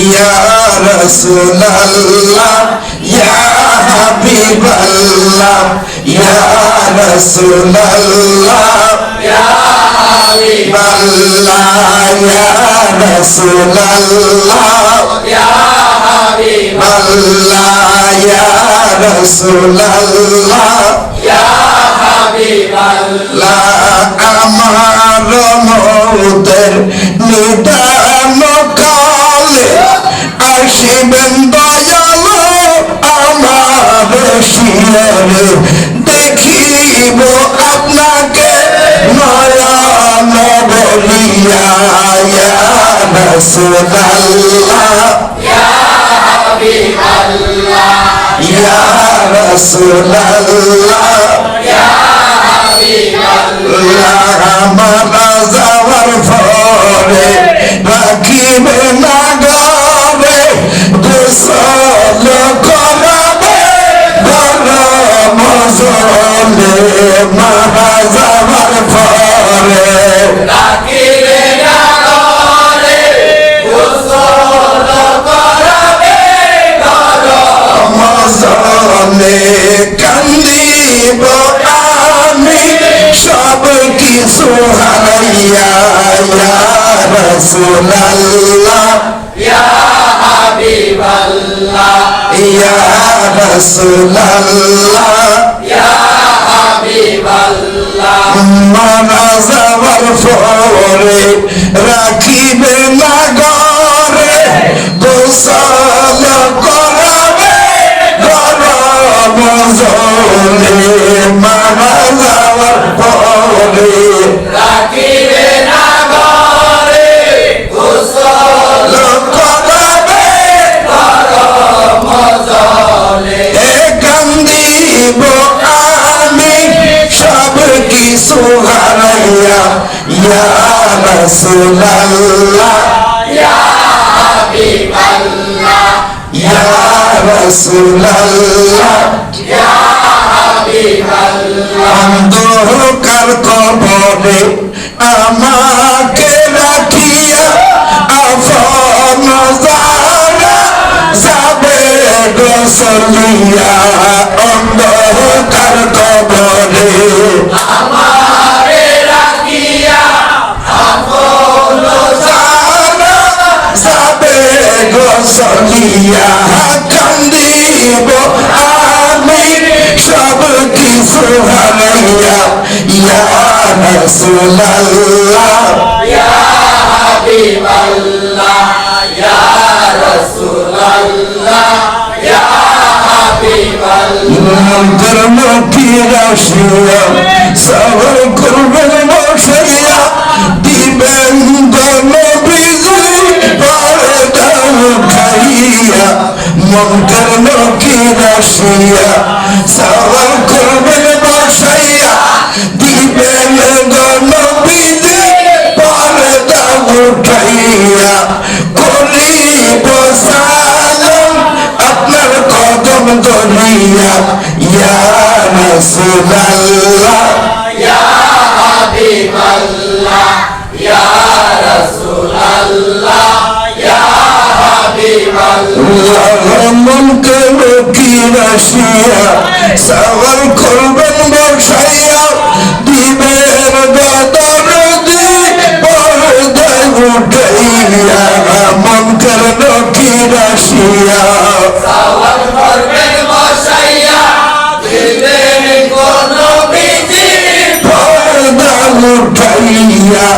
ইয়া রাসূলুল্লাহ, ইয়া হাবিবাল্লাহ, ইয়া রাসূলুল্লাহ, ইয়া হাবিবাল্লাহ, ইয়া রাসূলুল্লাহ, ইয়া হাবিবাল্লাহ, ইয়া রাসূলুল্লাহ আমার মৌতের আসিবেন দয়াল আমার শিয়রে দেখিব আপনাকে নয়ন বলিয়া ইয়া রাসূলুল্লাহ কান্দিব আমি সব কিছু হারাইয়া ইয়া রাসূলুল্লাহ ইয়া রাসূলুল্লাহ মারা যাওয়ার পরে রাখিবে না ঘরে গোসল জলে মারা যাওয়ার পরে গোসল করাবে সব কিছু হারাইয়া ইয়া রাসূলুল্লাহ ইয়া রাসূলুল্লাহ। অন্ধকার কবরে আমাকে রাখিয়া আপন যারা যাবে গোসলিয়া অন্ধকার কবরে। যারা গোসলিয়া কান্দিব আমি সব কিছু হারাইয়া ইয়া রাসূলুল্লাহ ধর্মটি রাশিয়া সবর করবেন মন্ত্র লোকি রাশিয়া সবর করবেন বসাইয়া, দিবেন গণবিজয় পর্দা উঠাইয়া করিব সালাম আপনার কদম ধরিয়া, ইয়া রাসূলুল্লাহ। মনকে রকি রাশিয়া সাগর করবেন বসাইয়া দিবের গদর দি পর্দায় উঠাইয়া মনকে রকি রাশিয়া উঠাইয়া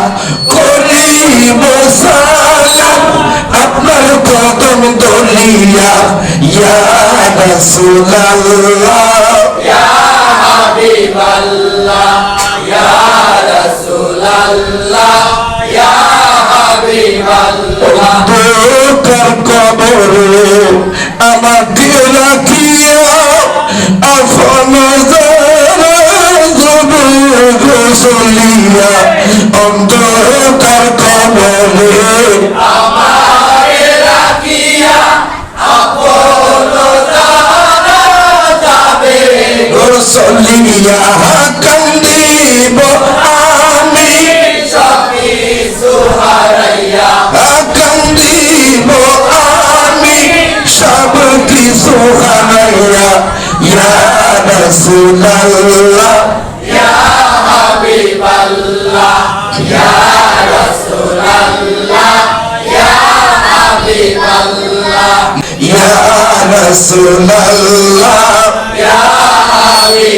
দলিয়া ইয়া রাসূলুল্লাহ অন্ধকার কবরে আমাকে রাখিয়া আপন গোসলিয়া অন্ধকার কবরে গোসলিয়া কান্দিব আমি কান্দিব কিছু হারাইয়া ইয়া রাসূলুল্লাহ ইয়া রাসূলুল্লাহ ইয়া হাবিবাল্লাহ ইয়া রাসূলুল্লাহ ইয়া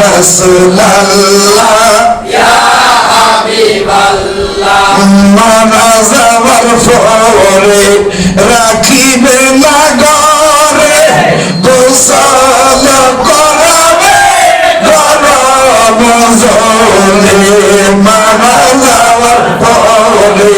রাসূলুল্লাহ মারা যাওয়ার পরে রাখিবে না গরে গোসল করাবে গরম জলে মারা যাওয়ার পরে